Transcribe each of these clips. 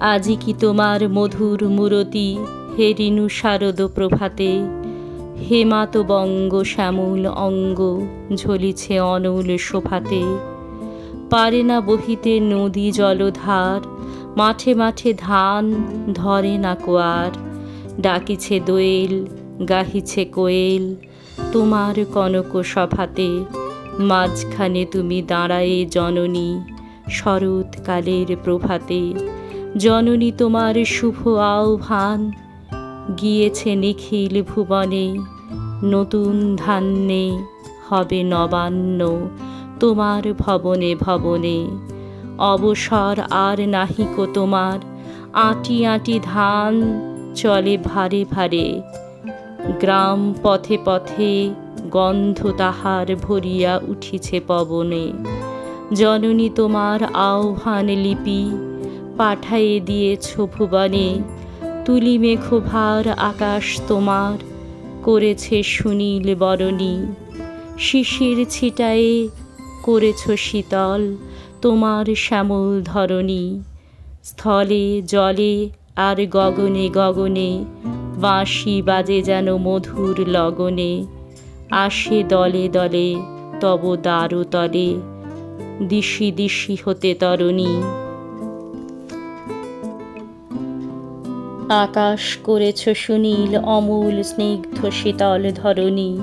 আজি কি তোমার মধুর মূরতি? হে রিনু শারদ প্রভাতে, হেমাত বঙ্গ শ্যামল অঙ্গ ঝলিছে অনল শোভাতে। পারে না বহিতে নদী জলধার, মাঠে মাঠে ধান ধরে না কোয়ার। ডাকিছে দোয়েল, গাহিছে কোয়েল তোমার কনক সভাতে। মাঝখানে তুমি দাঁড়ায়ে জননী শরৎকালের প্রভাতে। জননী তোমার শুভ আহ্বান। গিয়েছে নিখিল ভুবনে, নতুন ধান্যে হবে নবান্ন তোমার ভবনে ভবনে। অবসর আর নাহিক তোমার, আটি আটি ধান চলে ভারে ভারে। গ্রাম পথে পথে গন্ধ তাহার ভরিয়া উঠিছে পবনে। জননী তোমার আহ্বান লিপি পাঠায়ে দিয়েছ ভুবনে। তুলি মেঘভার আকাশ তোমার, করেছে সুনীল বরণী। শিশির ছিটায়ে করেছ শীতল তোমার শ্যামল ধরণী। স্থলে, জলে আর গগনে গগনে বাঁশি বাজে যেন মধুর লগনে। আসে দলে দলে তব দ্বারো তলে দিশি দিশি হতে তরণী। আকাশ করেছ সুনীল, অমূল, স্নিগ্ধ, শীতল ধরণী।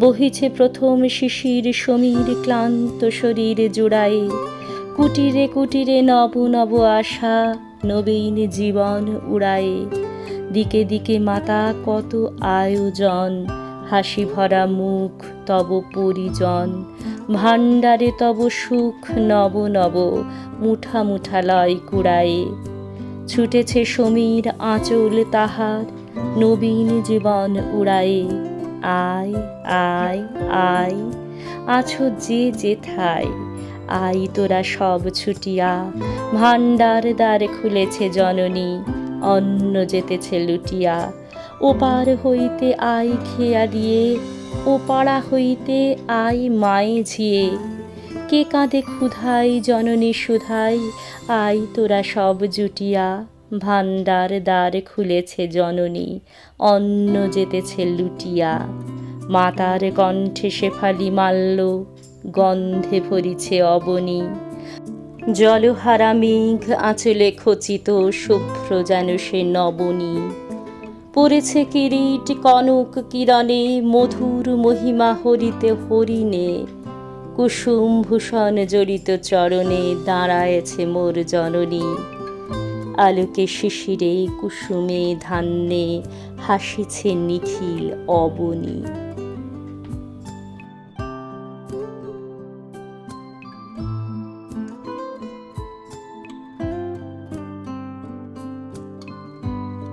বহিছে প্রথম শিশির সমীর, ক্লান্ত শরীর জোড়ায়ে। কুটিরে কুটিরে নব নব আশা নবীন জীবন উড়ায়ে। দিকে দিকে মাতা কত আয়োজন, হাসি ভরা মুখ তব পরিজন। ভাণ্ডারে তব সুখ নব নব, মুঠা মুঠা লয় কুড়ায়ে। ছুটেছে সমীর আঁচল তাহার, নবীন জীবন উড়ায়ে। আয় আয় আয়, আছো যে যেথায় আই তোরা সব ছুটিয়া। ভাণ্ডার দ্বার খুলেছে জননী, অন্ন যেতেছে লুটিয়া। ওপার হইতে আই খেয়া দিয়ে ও পাড়া হইতে আই মায়ে ঝিয়ে। কে কাঁদে ক্ষুধাই জননী সুধাই আই তোরা সব জুটিয়া, ভাণ্ডার দ্বার খুলেছে জননী, অন্ন যেতেছে লুটিয়া। মাতার কণ্ঠে শেফালি মাল্য, গন্ধে ভরিছে অবনী। জলহারা মেঘ আঁচলে খচিত, শুভ্র যেন সে নবনী। পড়েছে কিরিট, কনক কিরণে, মধুর মহিমা হরিতে হরিণে। কুসুম ভূষণ জড়িত চরণে দাঁড়ায়েছে মোর জননী। আলোকে শিশিরে কুসুমে ধান্যে হাসিছে নিখিল অবনী।